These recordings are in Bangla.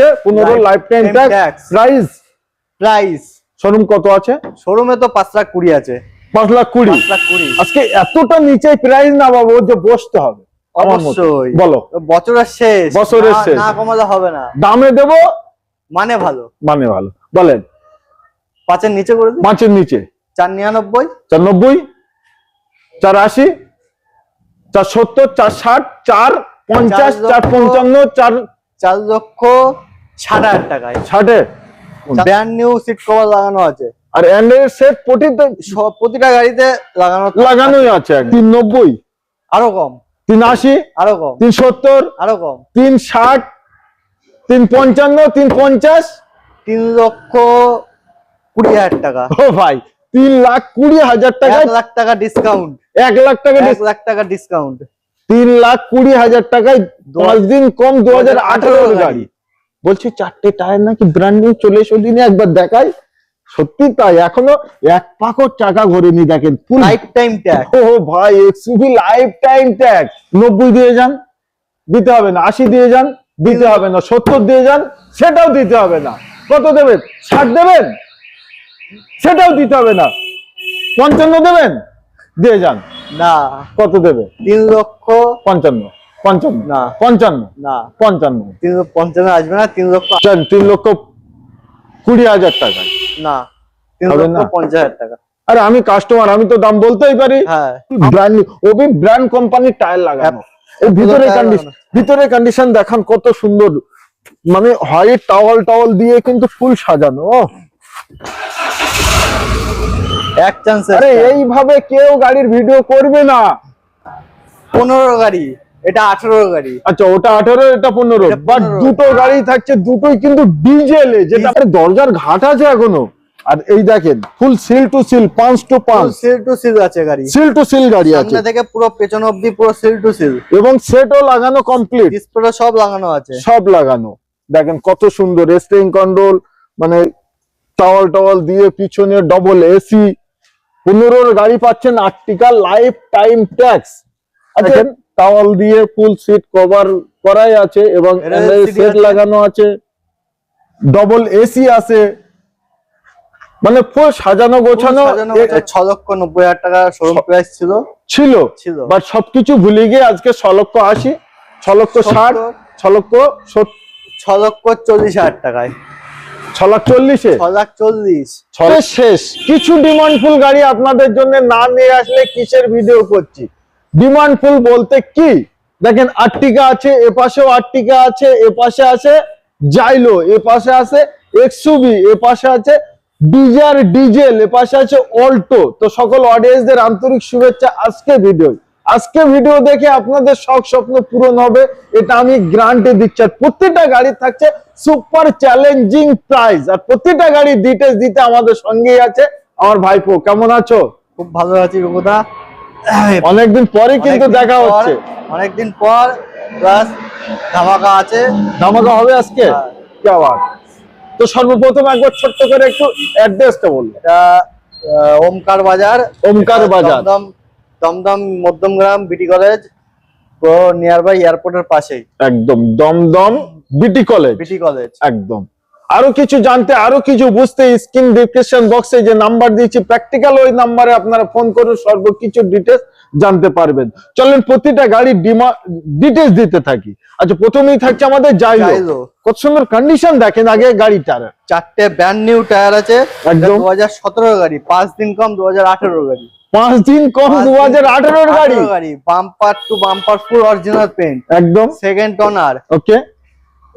থাকছে পনেরো life time tax price price showroom কত আছে? শোরুমে তো পাঁচ লাখ কুড়ি আছে। পাঁচ লাখ কুড়ি? আজকে এতটা নিচে প্রাইস না বাবু যে বসতে হবে। অবশ্যই। বলো। বছরের শেষ। বছরের শেষ। না কমালে হবে না। দামে দেবো? মানে ভালো। মানে ভালো। বলেন। পাঁচের নিচে করে দিই। পাঁচের নিচে। চার নিরানব্বই। চার নব্বই? চার আশি? চার সত্তর? চার ষাট? চার পঞ্চাশ? চার পঞ্চান্ন? চার চার লক্ষ হাজার টাকায়। ষাটে ব্র্যান্ড নিউ সিট কভার লাগানো আছে। আর অ্যান্ড্রয়েড সেট প্রতিটা প্রতিটা গাড়িতে লাগানো লাগানোই আছে। তিন নব্বই আরও কম। তিন আশি আরও কম। তিন সত্তর আরও কম। তিন ষাট তিন পঞ্চান্ন তিন পঞ্চাশ তিন লক্ষ কুড়ি হাজার টাকা। ও ভাই তিন লাখ কুড়ি হাজার এক লাখ টাকা ডিসকাউন্ট এক লাখ টাকা এক লাখ টাকা ডিসকাউন্ট তিন লাখ কুড়ি হাজার টাকায় পাঁচ দিন কম দু হাজার আঠারোর গাড়ি। বলছি চারটে টায়ার নাকি ব্র্যান্ড নিউ চলে এসো দিনে একবার দেখাই। সত্যি তাই এখনও এক পাকর টাকা ঘোরেনি দেখেন ফুল লাইফ টাইম ট্যাগ ও ভাই এক্সইউভি লাইফ টাইম ট্যাক্স নব্বই দিয়ে যান দিতে হবে না আশি দিয়ে যান দিতে হবে না সত্তর দিয়ে যান সেটাও দিতে হবে না। কত দেবেন? ষাট দেবেন? সেটাও দিতে হবে না। পঞ্চান্ন দেবেন? দিয়ে যান। না। কত দেবে? তিন লক্ষ পঞ্চান্ন। পঞ্চান্ন। না। পঞ্চান্ন। না। পঞ্চান্ন। তিন পঞ্চান্ন আসবে না তিন লক্ষ তিন লক্ষ কুড়ি হাজার টাকা। না তিন লক্ষ পঞ্চাশ হাজার টাকা। আরে আমি কাস্টমার আমি তো দাম বলতেই পারি। হ্যাঁ। ব্র্যান্ড ওবি ব্র্যান্ড কোম্পানির টায়ার লাগানো। এই ভিতরে কন্ডিশন ভিতরে কন্ডিশন দেখান কত সুন্দর। মানে হোয়াইট টাওয়াল টাওয়াল দিয়ে কিন্তু ফুল সাজানো। এক চান্স আরে এইভাবে কেউ গাড়ির ভিডিও করবে না। পনেরো গাড়ি। এটা আঠারো গাড়ি। আচ্ছা ওটা আঠারো এটা পনেরো। এটা বাট 15 দুটো গাড়ি থাকছে দুটোই কিন্তু ডিজেলে যেটা দরজার ঘাট আছে এখনও। আর এই দেখেন ফুল সিল টু সিল পাঁচ টু পাঁচ সিল টু সিল আছে গাড়ি। সিল টু সিল গাড়ি আছে। সামনে থেকে পুরো পেছন অব্দি পুরো সিল টু সিল এবং সেটও লাগানো কমপ্লিট ডিসপ্লে সব লাগানো আছে। সব লাগানো। দেখেন কত সুন্দর স্টিং কন্ট্রোল মানে টাওয়াল টাওয়াল দিয়ে পিছনে ডবল এসি পনেরোর গাড়ি পাচ্ছেন আর্টিকা লাইফ টাইম ট্যাক্স দেখেন টাওয়াল দিয়ে ফুল সিট কভার করাই আছে এবং সেট লাগানো আছে। ডবল এসি আছে। মানে ফুল সাজানো গোছানো ছ লক্ষ নব্বই হাজার টাকা শোরুম প্রাইস ছিল। ছিল। বাট সবকিছু ভুলে গিয়ে আজকে ছ লক্ষ আশি ছ লক্ষ ষাট। ছ লক্ষ ছ লক্ষ চল্লিশ হাজার টাকায়। ছ লাখ চল্লিশে? ছ লাখ চল্লিশ। শেষ। কিছু ডিমান্ডফুল গাড়ি আপনাদের জন্য না নিয়ে আসলে কিসের ভিডিও করছি? ডিমান্ডফুল বলতে কি? দেখেন আর্টিকা আছে এ পাশেও আর্টিকা আছে এ পাশে আছে জাইলো এ পাশে আছে এক্সুবি এ পাশে আছে ডিজার ডিজেল এ পাশে আছে অল্টো। তো সকল অডিয়েন্সদের আন্তরিক শুভেচ্ছা আজকে ভিডিও আজকে ভিডিও দেখে আপনাদের শখ, স্বপ্ন পূরণ হবে, এটা আমি গ্রান্টে দিচ্ছি। আর প্রত্যেকটা গাড়ি থাকছে সুপার চ্যালেঞ্জিং প্রাইস আর প্রত্যেকটা গাড়ির ডিটেলস দিতে আমাদের সঙ্গেই আছে আমার ভাইপো। কেমন আছো? খুব ভালো আছি রূপদা অনেকদিন পরে কিন্তু দেখা হচ্ছে। অনেকদিন পর প্লাস ধামাকা আছে। ধামাকা হবে আজকে? হ্যাঁ। কি আবার? তো সর্বপ্রথম একবার ছোট্ট করে একটু অ্যাড্রেসটা বলল এটা ওমকার বাজার। ওমকার বাজার। দমদম দমদম মধ্যমগ্রাম বিটি কলেজ নিয়ার বাই এয়ারপোর্টের পাশেই। একদম দমদম বিটি কলেজ। বিটি কলেজ। একদম। আরও কিছু জানতে আরও কিছু বুঝতে স্ক্রিন ডিসক্রিপশন বক্সে যে নাম্বার দিয়েছি প্র্যাকটিক্যাল ওই নাম্বারে আপনারা ফোন করে সর্বকিছু ডিটেলস জানতে পারবেন। চলেন প্রতিটা গাড়ির ডিটেলস দিতে থাকি। আচ্ছা প্রথমেই থাকছে আমাদের জাইলো। কত সুন্দর কন্ডিশন দেখেন আগে গাড়িটার। চারটে ব্র্যান্ড নিউ টায়ার আছে একদম। দু হাজার সতেরো গাড়ি পাঁচ দিন কম দু হাজার আঠেরো গাড়ি। পাঁচ দিন কম দু হাজার আঠারোর গাড়ি। গাড়ি bumper to bumper full original paint একদম। সেকেন্ড ওনার ওকে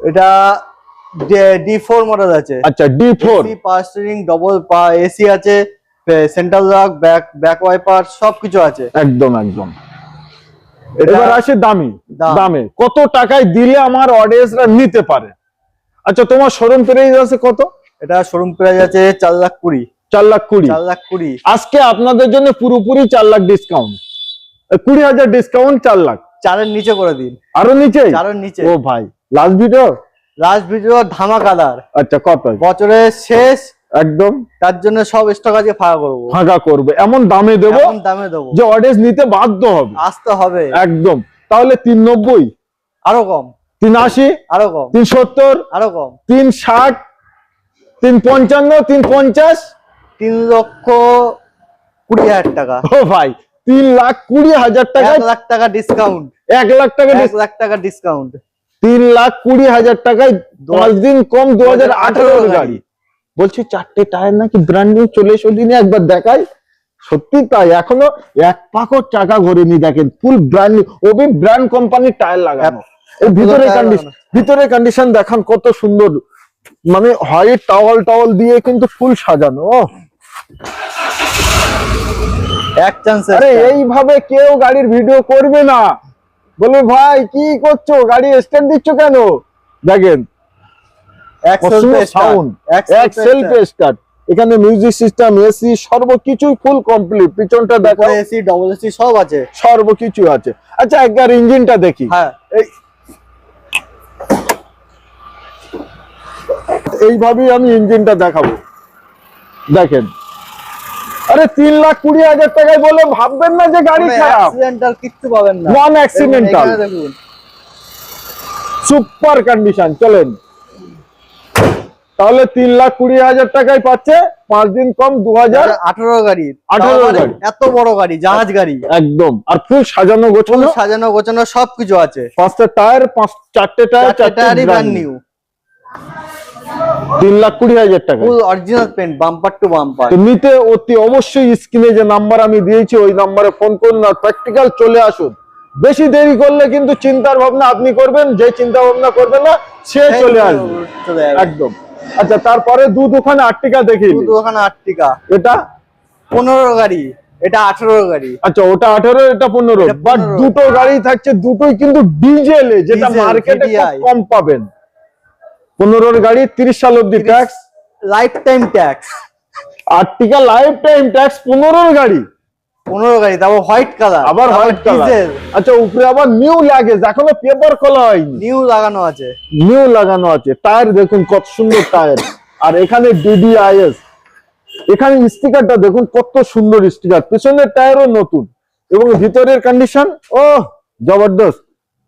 এটা ডি ফোর মডেল আছে। আচ্ছা D four power steering double AC আছে central lock back back wiper সবকিছু আছে। একদম একদম। এবার আসে দামি। দামে। কত টাকায় দিলে আমার অডিয়েন্সরা নিতে পারে? আচ্ছা তোমার শোরুম প্রাইস আছে কত? এটা শোরুম প্রাইস আছে চার লাখ কুড়ি। চার লাখ কুড়ি। চার লাখ কুড়ি। আজকে আপনাদের জন্য পুরোপুরি চার লাখ ডিসকাউন্ট কুড়ি হাজার ডিসকাউন্ট চার লাখ। চারের নিচে করে দিন। আরও নিচে? চারের নিচে। ও ভাই লাস্ট ভিডিও লাস্ট ভিডিও ধামাকাদার। আচ্ছা কত? বছরের শেষ। একদম। তার জন্য সব স্টক আজকে ফাঁকা করব। ফাঁকা করবে। এমন দামে দেবো দামে দেবো। যে অডিয়েন্স নিতে বাধ্য হবে। আসতে হবে। একদম। তাহলে তিন নব্বই আরও কম। তিন আশি আরও কম। তিন সত্তর আরও কম। তিন ষাট তিন পঞ্চান্ন তিন পঞ্চাশ তিন লক্ষ কুড়ি হাজার টাকা। ও ভাই তিন লাখ কুড়ি হাজার এক লাখ টাকা ডিসকাউন্ট এক লাখ টাকা এক লাখ টাকা ডিসকাউন্ট তিন লাখ কুড়ি হাজার টাকায় দশ দিন কম দু হাজার আঠারোর গাড়ি। বলছি চারটে টায়ার নাকি ব্র্যান্ড নিউ চলে এসো দিনে একবার দেখায় সত্যি তাই এখনও এক পাকর চাকা ঘোরেনি দেখেন full brand new OB brand কোম্পানির টায়ার লাগানো। এই ভিতরে কন্ডিশন। ভিতরে কন্ডিশন দেখান কত সুন্দর। মানে হোয়াইট টাওয়াল টাওয়াল দিয়ে কিন্তু ফুল সাজানো এক চান্স আরে এইভাবে কেউ গাড়ির ভিডিও করবে না। বলবে ভাই কি করছ? গাড়ি স্ট্যান্ড দিচ্ছ কেন? দেখেন সাউন্ড এক সেলফ স্টার্ট এখানে মিউজিক সিস্টেম এসি সর্বকিছুই ফুল কমপ্লিট পিছনটা দেখো। এসি ডবল এসি সব আছে। সর্বকিছু আছে। আচ্ছা একবার ইঞ্জিনটা দেখি। হ্যাঁ। এইভাবেই আমি ইঞ্জিনটা দেখাবো। দেখেন। আরে তিন লাখ কুড়ি হাজার টাকায় বলে ভাববেন না যে গাড়ি খারাপ। কিচ্ছু পাবেন না। নন অ্যাক্সিডেন্টাল সুপার কন্ডিশন চলেন। তাহলে তিন লাখ কুড়ি হাজার টাকায় পাচ্ছে পাঁচ দিন কম দু হাজার। আঠারো গাড়ি। 18 তাও গাড়ি। এত বড় গাড়ি জাহাজ গাড়ি। একদম। আর ফুল সাজানো গোছানো। সাজানো গোছানো সবকিছু আছে। পাঁচটা টায়ার পাঁচ চারটে টায়ার চারটে চারটে টায়ারই ব্র্যান্ড নিউ তিন লাখ কুড়ি হাজার টাকা। Full original paint bumper to bumper তো নিতে অতি অবশ্যই স্ক্রিনে যে নাম্বার আমি দিয়েছি ওই নাম্বারে ফোন করুন আর প্র্যাকটিক্যাল চলে আসুন। বেশি দেরি করলে কিন্তু চিন্তার ভাবনা আপনি করবেন যে চিন্তা ভাবনা না সে চলে আসবে। একদম। আচ্ছা তারপরে দু দুখানে আটটিকা দেখি শুধু ওখানে আট টিকা এটা? পনেরো গাড়ি। এটা আঠারো গাড়ি। আচ্ছা ওটা আঠারো এটা পনেরো। বাট দুটো গাড়ি থাকছে দুটোই কিন্তু ডিজেলে যেটা মার্কেটে কম পাবেন। পনেরোর গাড়ি তিরিশ সাল অব্দি tax life time tax আটটিকা life time tax পনেরোর গাড়ি। পনেরো গাড়ি তারপর হোয়াইট কালার আবার হোয়াইট কালার আচ্ছা উপরে আবার নিউ লাগেজ এখনও পেপার খোলা হয়নি। নিউ লাগানো আছে। নিউ লাগানো আছে। টায়ার দেখুন কত সুন্দর টায়ার আর এখানে ডিডিআইএস এখানে স্টিকারটা দেখুন কত সুন্দর স্টিকার পিছনের টায়ারও নতুন। এবং ভিতরের কন্ডিশন ও জবরদস্ত।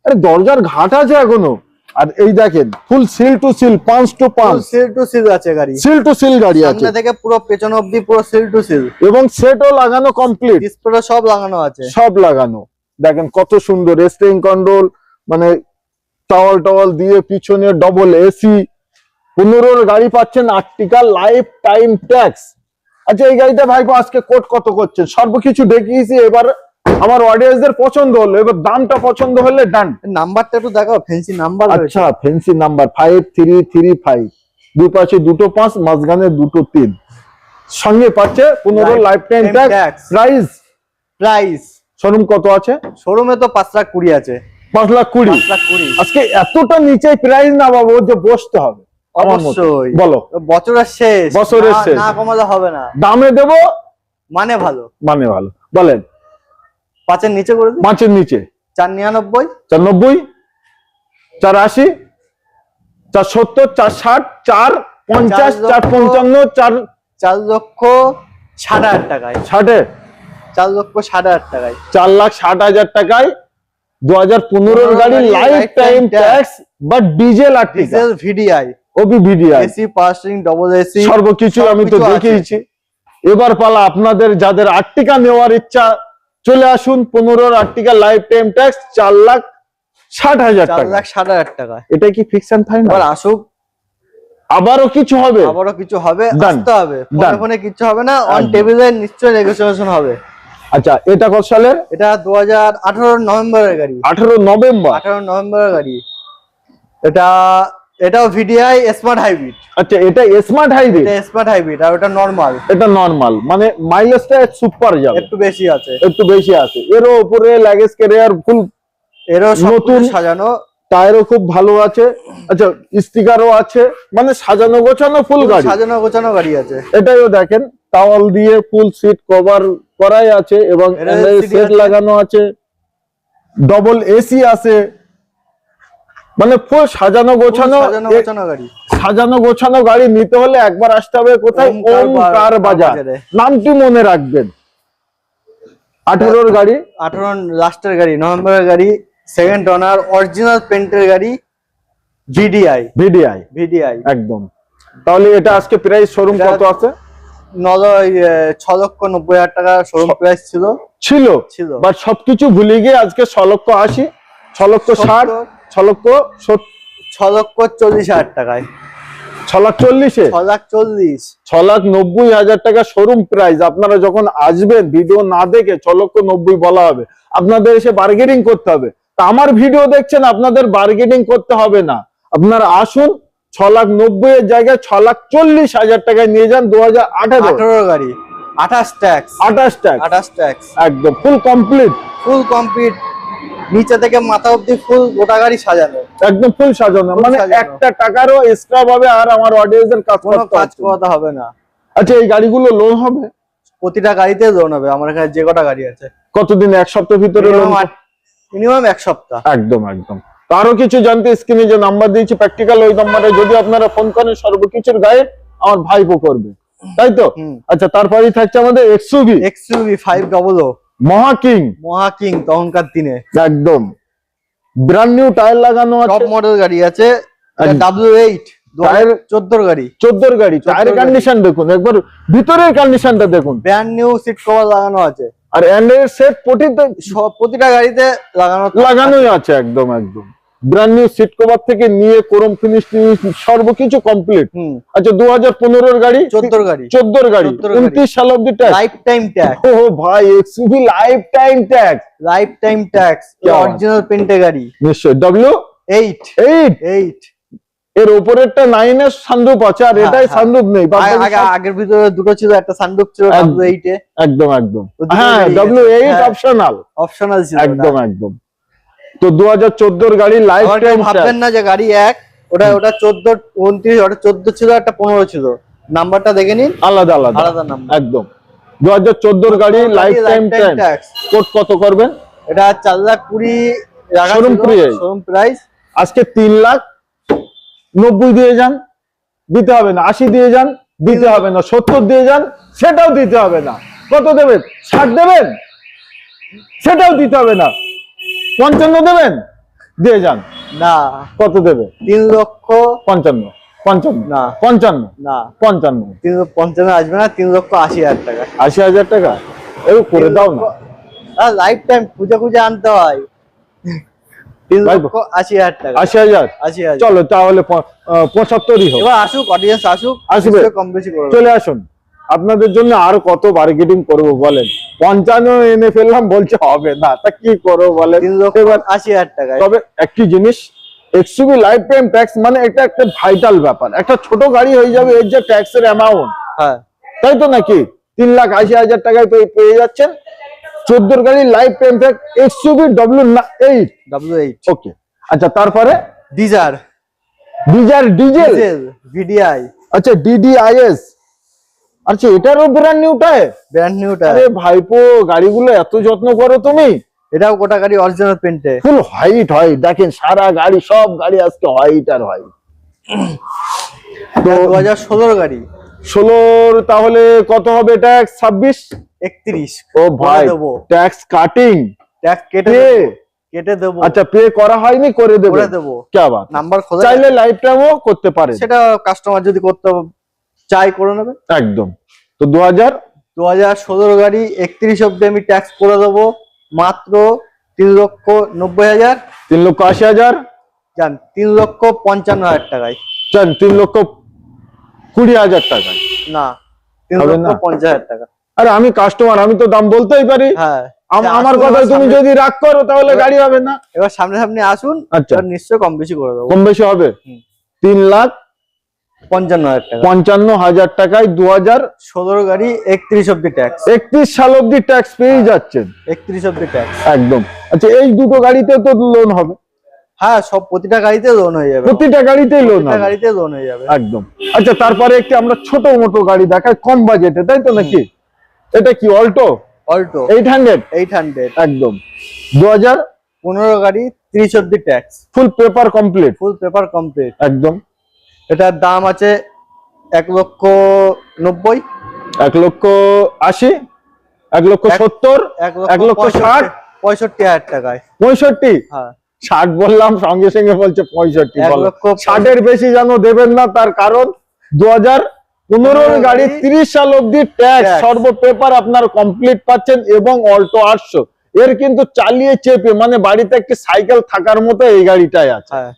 আরে দরজার ঘাট আছে এখনও। আর এই দেখেন ফুল সিল টু সিল পাঁচ টু পাঁচ সিল টু সিল আছে গাড়ি। সিল টু সিল গাড়ি আছে। সামনে থেকে পুরো পেছন অব্দি পুরো সিল টু সিল এবং সেটও লাগানো কমপ্লিট ডিসপ্লে সব লাগানো আছে। সব লাগানো। দেখেন কত সুন্দর স্টিং কন্ট্রোল মানে টাওয়াল টাওয়াল দিয়ে পিছনে ডবল এসি পনেরোর গাড়ি পাচ্ছেন আটটিকা লাইফ টাইম ট্যাক্স আচ্ছা এই গাড়িটা ভাইপো আজকে কোট কত করছেন? সর্বকিছু দেখিয়েছি এবার আমার অডিয়েন্সদের পছন্দ হলো এবার দামটা পছন্দ হলে ডান নাম্বারটা একটু দেখাও ফেন্সি নাম্বার আচ্ছা fancy number five three three five দুই পাশে দুটো পাঁচ মাঝখানে দুটো তিন। সঙ্গে পাচ্ছে পনেরো life time tax price price showroom কত আছে? শোরুমে তো পাঁচ লাখ কুড়ি আছে। পাঁচ লাখ কুড়ি? আজকে এতটা নিচে প্রাইস না বাবু যে বসতে হবে। অবশ্যই। বলো। বছরের শেষ। বছরের শেষ। না কমালে হবে না। দামে দেব? মানে ভালো। মানে ভালো। বলেন। পাঁচের নিচে করে দিই পাঁচের নিচে। চার নিরানব্বই। চার নব্বই চার আশি চার সত্তর চার ষাট চার পঞ্চাশ চার পঞ্চান্ন চার চার লক্ষ ষাট হাজার টাকায়। ষাটে। চার লক্ষ ষাট হাজার টাকায়। চার লাখ ষাট হাজার টাকায় দু হাজার পনেরোর পনেরো গাড়ি লাইফ টাইম ট্যাক্স বা ডিজেল আর ডিজেল ভিডিআই ওবি ভিডিআই এসি পার্সিং ডবল এসি সর্বকিছু আমি তো দেখিয়েছি। এবার পালা আপনাদের যাদের আটটিকা নেওয়ার ইচ্ছা চলে আসুন পনেরোর আটটিকা লাইফ টাইম ট্যাক্স চার লাখ ষাট হাজার টাকা। লাখ ষাট হাজার টাকা। এটা কি ফিক্স অ্যান্ড ফাইনাল আসুক। আবারও কিছু হবে? আবারও কিছু হবে. আসতে হবে। ফোনে ফোনে কিছু হবে না অন। টেবিলে নিশ্চয়ই নেগোসিয়েশন হবে। আচ্ছা এটা কত সালের? এটা দু হাজার আঠারো নভেম্বরের গাড়ি। আঠারো নভেম্বর। আঠারো নভেম্বরের গাড়ি। এটা এটাও ভিডিআই স্মার্ট হাইব্রিড আচ্ছা এটা স্মার্ট হাইওয়ে এটা স্মার্ট হাইব্রিড আর ওটা নর্মাল এটা নর্মাল মানে মাইলেজটা সুপার যাবে। একটু বেশি আছে। একটু বেশি আছে। এরও উপরে লাগেজ ক্যারিয়ার ফুল এরও সব নতুন- সাজানো। টায়ারও খুব ভালো আছে। আচ্ছা স্টিকারও আছে। মানে সাজানো গোছানো ফুল গাড়ি। সাজানো গোছানো গাড়ি আছে। এটাইও দেখেন টাওয়াল দিয়ে ফুল সিট কভার করাই আছে এবং সেট লাগানো আছে। ডবল এসি আছে। মানে ফুল সাজানো গোছানো সাজানো গোছানো গাড়ি। সাজানো গোছানো গাড়ি নিতে হলে একবার আসতে হবে কোথায়? ওমকার বাজার। নামটি মনে রাখবেন। আঠেরোর গাড়ি। আঠারো লাস্টের গাড়ি নভেম্বরের গাড়ি সেকেন্ড ওনার অরিজিনাল পেন্টের গাড়ি ভিডিআই ভিডিআই ভিডিআই একদম। তাহলে এটা আজকে প্রাইস শোরুম কত আছে? ছ লক্ষ নব্বই হাজার টাকা শোরুম প্রাইস ছিল। ছিল। ছিল। বাট সবকিছু ভুলে গিয়ে আজকে ছ লক্ষ আশি ছ লক্ষ ষাট। ছ লক্ষ ছ লক্ষ চল্লিশ হাজার টাকায়। ছ লাখ চল্লিশে? ছ লাখ চল্লিশ। ছ লাখ নব্বই হাজার টাকা শোরুম প্রাইস আপনারা যখন আসবেন ভিডিও না দেখে ছ লক্ষ নব্বই বলা হবে। আপনাদের এসে বার্গেনিং করতে হবে। তা আমার ভিডিও দেখছেন আপনাদের বার্গেনিং করতে হবে না। আপনারা আসুন ছ লাখ নব্বই এর জায়গায় ছ লাখ চল্লিশ হাজার টাকায় নিয়ে যান দু হাজার আঠারো। আঠারো গাড়ি। আঠাশ ট্যাক্স আঠাশ ট্যাক্স আঠাশ ট্যাক্স একদম ফুল কমপ্লিট ফুল কমপ্লিট নিচে থেকে মাথা অব্দি ফুল গোটা গাড়ি সাজানো। একদম ফুল সাজানো। মানে একটা টাকারও এক্সট্রা ভাবে আর আমার অডিয়েন্সের কাজ কোনো কাজ করাতে হবে না। আচ্ছা এই গাড়িগুলো লোন হবে? প্রতিটা গাড়িতে লোন হবে। আমার এখানে যে কটা গাড়ি আছে। কতদিন এক সপ্তাহ ভিতরে লোন মিনিমাম এক সপ্তাহ। একদম একদম। আরও কিছু জানতে স্ক্রিনে যে নাম্বার দিয়েছি প্র্যাকটিক্যাল ওই নাম্বারে যদি আপনারা ফোন করেন সর্বকিছুর গায়ে আমার ভাইপো করবে। তাই তো? আচ্ছা তারপরেই থাকছে আমাদের XUV XUV five double O মহাকিং মহাকিং তখনকার দিনে। একদম। ব্র্যান্ড নিউ টায়ার লাগানো আছে। টপ মডেল গাড়ি আছে। ডাব্লিউ এইট টায়ার- চোদ্দোর গাড়ি। চোদ্দোর গাড়ি। কন্ডিশন দেখুন। একবার ভিতরের কন্ডিশনটা দেখুন। ব্র্যান্ড নিউ সিট কভার লাগানো আছে। আর অ্যান্ড্রয়েড সেট প্রতিটা প্রতিটা গাড়িতে লাগানো লাগানোই আছে। একদম একদম। ব্র্যান্ড নিউ সিট কভার থেকে নিয়ে কোরম ফিনিশ সর্বকিছু কমপ্লিট আচ্ছা দু হাজার পনেরোর গাড়ি? চোদ্দোর গাড়ি। চোদ্দোর গাড়ি। উনত্রিশ সাল অব্দি ট্যাক্স লাইফ টাইম ট্যাক্স ও ভাই XUV life time tax life time tax original পেন্টে গাড়ি। নিশ্চয়। ডব্লিউ এইট এইট এইট এর উপরেরটা নাইন এর সানরুপ আছে আর হ্যাঁ, এটাই হ্যাঁ। সানরুপ নেই। আগের ভিতরে দুটো ছিল একটা সানরুপ ছিল এইটে একদম। একদম হ্যাঁ ডব্লিউ এইট অপশনাল অপশনাল ছিল একদম একদম। তো দু হাজার চোদ্দোর গাড়ি লাইফ টাইম ভাববেন না যে গাড়ি এক ওটা ওটা চোদ্দ উনত্রিশ ওটা চোদ্দ ছিল একটা পনেরো ছিল। নাম্বারটা দেখে নিন। আলাদা আলাদা। আলাদা নাম্বার একদম। দু হাজার চোদ্দোর গাড়ি লাইফ টাইম ট্যাক্স কোট কত করবেন এটা চার লাখ কুড়ি প্রাইস আজকে তিন লাখ নব্বই দিয়ে যান দিতে হবে না। আশি দিয়ে যান দিতে হবে না। সত্তর দিয়ে যান সেটাও দিতে হবে না। কত দেবেন? ষাট দেবেন? সেটাও দিতে হবে না। পঞ্চান্ন দেবেন? দিয়ে যান। না। কত দেবে? তিন লক্ষ পঞ্চান্ন। পঞ্চান্ন। না। পঞ্চান্ন? না। পঞ্চান্ন। তিন পঞ্চান্ন আসবে না তিন লক্ষ আশি হাজার টাকা। আশি হাজার টাকা? এও করে দাও না। লাইফ টাইম খুঁজে খুঁজে আনতে হয়। তিন লক্ষ আশি হাজার টাকা। আশি হাজার? আশি হাজার। চলো তাহলে প- পঁচাত্তরই হোক। এবার আসুক অডিয়েন্স আসুক আসবে। কম বেশি করে চলে আসুন। আপনাদের জন্য আর কত মার্কেটিং করব বলেন? পঞ্চান্ন এনে ফেললাম বলছে হবে না তা কি করব বলেন? আশি হাজার টাকায়। তবে একটি জিনিস এক্সুবি লাইফ টাইম ট্যাক্স মানে এটা একটা ভাইটাল ব্যাপার। একটা ছোট গাড়ি হয়ে যাবে এর যে ট্যাক্সের অ্যামাউন্ট হ্যাঁ। তাই তো নাকি? তিন লাখ আশি হাজার টাকায় পেয়ে যাচ্ছেন চোদ্দোর গাড়ি life time tax XUV W eight W eight okay আচ্ছা তারপরে? ডিজার ডিজার ডিজেল ডিজেল ভিডিআই আচ্ছা ডিডিআইএস আচ্ছা এটারও ব্র্যান্ড নিউটায় ব্র্যান্ড নিউটা আরে ভাইপো গাড়িগুলো এত যত্ন করো তুমি। এটাও গোটা গাড়ি অরিজিনাল পেন্টে ফুল হোয়াইট হয় দেখেন সারা গাড়ি সব গাড়ি আজকে হোয়াইট আর হোয়াইট তো দু হাজার ষোলোর গাড়ি। ষোলোর তাহলে কত হবে ট্যাক্স ছাব্বিশ? একত্রিশ। ও ভাই ট্যাক্স কাটিং ট্যাক্স কেটে কেটে দেবো। আচ্ছা পে করা হয়নি করে দেবে। করে দেবো। কে বাত। নাম্বার খোঁজা চাইলে লাইফ টাইমও করতে পারেন। সেটা কাস্টমার যদি করতে চাই করে নেবে? একদম। তো দু হাজার দু হাজার ষোলোর গাড়ি একত্রিশ অব্দি আমি ট্যাক্স করে দেবো। মাত্র তিন লক্ষ নব্বই হাজার। তিন লক্ষ আশি হাজার? জান তিন লক্ষ পঞ্চান্ন হাজার টাকায়। চান তিন লক্ষ কুড়ি হাজার টাকায়। না তিন লক্ষ? পঞ্চাশ হাজার টাকা। আরে আমি কাস্টমার আমি তো দাম বলতেই পারি। হ্যাঁ আমার কথা তুমি যদি রাগ করো তাহলে গাড়ি হবে না। এবার সামনে সামনে আসুন আচ্ছা। এবার নিশ্চয়ই কম বেশি করে দেবো। কম বেশি হবে? তিন লাখ পঞ্চান্ন হাজার টাকা। পঞ্চান্ন হাজার টাকায় দু হাজার ষোলোর গাড়ি একত্রিশ অব্দি ট্যাক্স একত্রিশ সাল অব্দি ট্যাক্স পেয়ে যাচ্ছেন। একত্রিশ অব্দি ট্যাক্স একদম। আচ্ছা এই দুটো গাড়িতে তো লোন হবে। হ্যাঁ সব প্রতিটা গাড়িতে লোন হয়ে যাবে। প্রতিটা লোন গাড়িতে লোন হয়ে যাবে। একদম। আচ্ছা তারপরে একটি আমরা ছোট মোটো গাড়ি দেখাই কম বাজেটে তাই তো নাকি? এটা কি Alto Alto eight hundred eight hundred একদম। দু হাজার পনেরো গাড়ি ত্রিশ অব্দি tax full paper complete full paper complete একদম। এটার দাম আছে এক লক্ষ নব্বই। এক লক্ষ আশি এক লক্ষ সত্তর এক লক্ষ ষাট। পঁয়ষট্টি হাজার টাকায়। পঁয়ষট্টি? হ্যাঁ। ষাট বললাম সঙ্গে সঙ্গে বলছে পঁয়ষট্টি ষাটের বেশি যেন দেবেন না তার কারণ দু হাজার পনেরোর পনেরো গাড়ি গাড়ি, তিরিশ সাল অব্দি ট্যাক্স সর্ব পেপার আপনার কমপ্লিট পাচ্ছেন এবং অল্টো আটশো। এর কিন্তু চালিয়ে চেপে মানে বাড়িতে একটি সাইকেল থাকার মতো এই গাড়িটাই আছে। হ্যাঁ।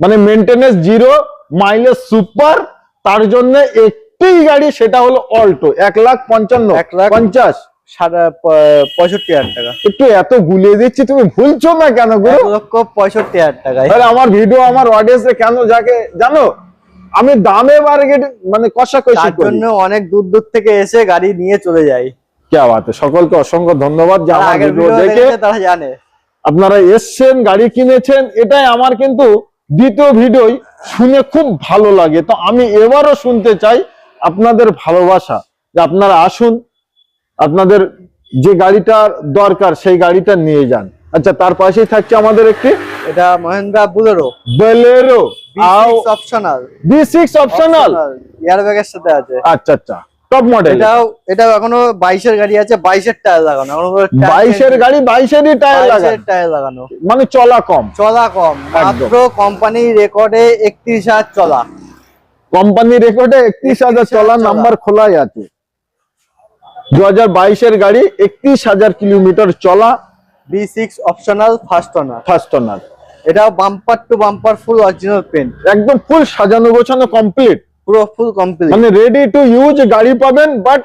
মানে মেনটেনেন্স জিরো মাইলেজ সুপার তার জন্য একটি গাড়ি সেটা হলো অল্টো এক লাখ পঞ্চান্ন এক লাখ পঞ্চাশ। সাড়ে পঁয়ষট্টি হাজার টাকা। একটু এত গুলিয়ে দিচ্ছি তুমি ভুলছো না কেন লক্ষ পঁয়ষট্টি হাজার তাহলে আমার ভিডিও আমার অডিয়েন্সে কেন যাকে জানো? আমি দামে মানে জন্য অনেক দূর দূর থেকে এসে গাড়ি নিয়ে চলে যায় কে বাত? সকলকে অসংখ্য ধন্যবাদ যে যারা আমার ভিডিও ভিডিও দেখে তারা জানে। আপনারা এসছেন গাড়ি কিনেছেন এটাই আমার কিন্তু দ্বিতীয় ভিডিওই শুনে খুব ভালো লাগে। তো আমি এবারও শুনতে চাই আপনাদের ভালোবাসা যে আপনারা আসুন আপনাদের যে গাড়িটার দরকার সেই গাড়িটা নিয়ে যান। আচ্ছা তার পাশেই থাকছে আমাদের একটি এটা Mahindra Bolero. Bolero. Optional. B six optional. Air ব্যাগের সাথে আছে। আচ্ছা আচ্ছা। টপ মডেল এটাও এটাও এখনও বাইশের গাড়ি আছে বাইশের টায়ার লাগানো। এখনও বাইশের গাড়ি বাইশেরই টায়ার লাগানো। টায়ার লাগানো। মানে চলা কম। চলা কম। মাত্র কোম্পানি রেকর্ডে একত্রিশ হাজার চলা। কোম্পানি রেকর্ডে একত্রিশ হাজার 31,000 চলা। নাম্বার খোলাই আছে। দু হাজার বাইশের গাড়ি একত্রিশ হাজার কিলোমিটার চলা। B six optional first owner first owner এটাও bumper to bumper full original paint একদম ফুল সাজানো গোছানো কমপ্লিট পুরো ফুল কমপ্লিট মানে রেডি টু ইউজ গাড়ি পাবেন বাট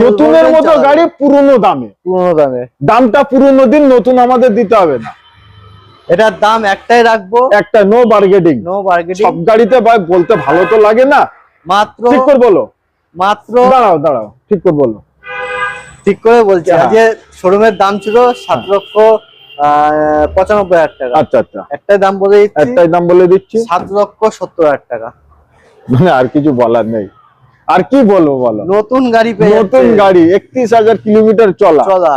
নতুনের মতো গাড়ি পুরনো দামে। পুরোনো দামে। দামটা পুরনো দিন নতুন আমাদের দিতে হবে না। এটার দাম একটাই রাখব। একটা নো বার্গেটিং নো বার্গেটিং সব গাড়িতে ভাই বলতে ভালো তো লাগে না। মাত্র ঠিক করে বলো। মাত্র দাঁড়াও দাঁড়াও ঠিক করে বলো। ঠিক করে বলছি। হ্যাঁ। আজকে শোরুমের দাম ছিল সাত লক্ষ আহ, পঁচানব্বই হাজার টাকা। আচ্ছা আচ্ছা। একটাই দাম বলে একটাই দাম বলে দিচ্ছি। সাত লক্ষ সত্তর হাজার টাকা। মানে আর কিছু বলার নেই। আর কি বলব বলো? নতুন গাড়ি নতুন গাড়ি একত্রিশ হাজার কিলোমিটার চলা। চলা।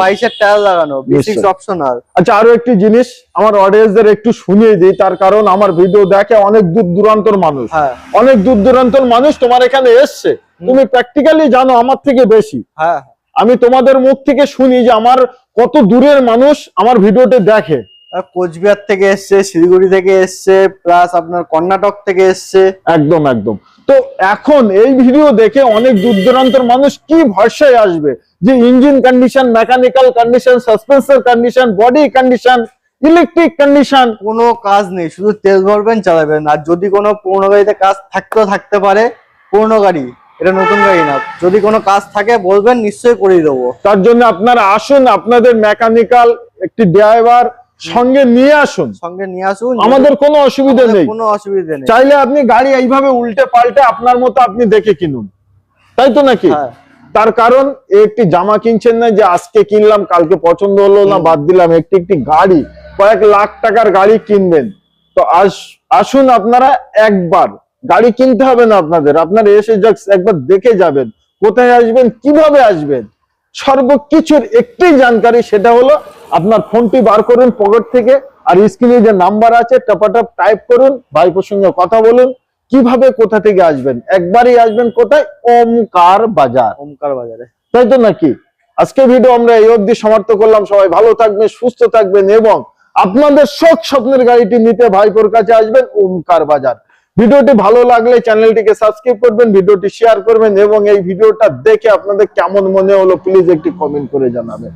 বাইশের টায়ার লাগানো বিসিক্স অপশনাল আচ্ছা আরও একটি জিনিস আমার অডিয়েন্সদের একটু শুনিয়ে দিই তার কারণ আমার ভিডিও দেখে অনেক দূর দূরান্তর মানুষ। হ্যাঁ। অনেক দূর দূরান্তর মানুষ তোমার এখানে এসছে। তুমি প্র্যাকটিক্যালি জানো আমার থেকে বেশি। হ্যাঁ। আমি তোমাদের মুখ থেকে শুনি যে আমার কত দূরের মানুষ আমার ভিডিওতে দেখে। কোচবিহার থেকে এসছে শিলিগুড়ি থেকে এসছে প্লাস আপনার কর্ণাটক থেকে এসছে। একদম একদম। তো এখন এই ভিডিও দেখে অনেক দূর দূরান্তর মানুষ কি ভরসায় আসবে? যে engine condition mechanical condition suspension condition body condition electric condition কোনো কাজ নেই শুধু তেল ভরবেন চালাবেন। আর যদি কোনো পুরোনো গাড়িতে কাজ থাকতেও থাকতে পারে পুরোনো গাড়ি এটা নতুন গাড়ি না। যদি কোনো কাজ থাকে বলবেন নিশ্চয়ই করিয়ে দেবো। তার জন্য আপনারা আসুন আপনাদের মেকানিক্যাল একটি ড্রাইভার সঙ্গে নিয়ে আসুন। সঙ্গে নিয়ে আসুন। আমাদের কোনো অসুবিধা নেই। কোনো অসুবিধা নেই। চাইলে আপনি গাড়ি এইভাবে উল্টে পাল্টে আপনার মতো আপনি দেখে কিনুন। তাই তো নাকি? হ্যাঁ। তার কারণ একটি জামা কিনছেন না যে আজকে কিনলাম কালকে পছন্দ হলো না বাদ দিলাম। একটি একটি গাড়ি কয়েক লাখ টাকার গাড়ি কিনবেন। তো আস আসুন আপনারা একবার। গাড়ি কিনতে হবে না আপনাদের। আপনারা এসে একবার দেখে যাবেন। কোথায় আসবেন কীভাবে আসবেন? সর্বকিছুর একটি জানকারি সেটা হলো আপনার ফোনটি বার করুন পকেট থেকে আর স্ক্রিনে যে নাম্বার আছে টপাটপ টাইপ করুন ভাইপোর সঙ্গে কথা বলুন কীভাবে কোথা থেকে আসবেন? একবারই আসবেন কোথায়? ওমকার বাজার। ওমকার বাজারে। তাই তো নাকি? আজকে ভিডিও আমরা এই অবধি সমাপ্ত করলাম। সবাই ভালো থাকবেন সুস্থ থাকবেন এবং আপনাদের শখ স্বপ্নের গাড়িটি নিতে ভাইপোর কাছে আসবেন ওমকার বাজার। ভিডিওটি ভালো লাগলে চ্যানেলটিকে সাবস্ক্রাইব করবেন ভিডিওটি শেয়ার করবেন এবং এই ভিডিওটা দেখে আপনাদের কেমন মনে হলো প্লিজ একটি কমেন্ট করে জানাবেন।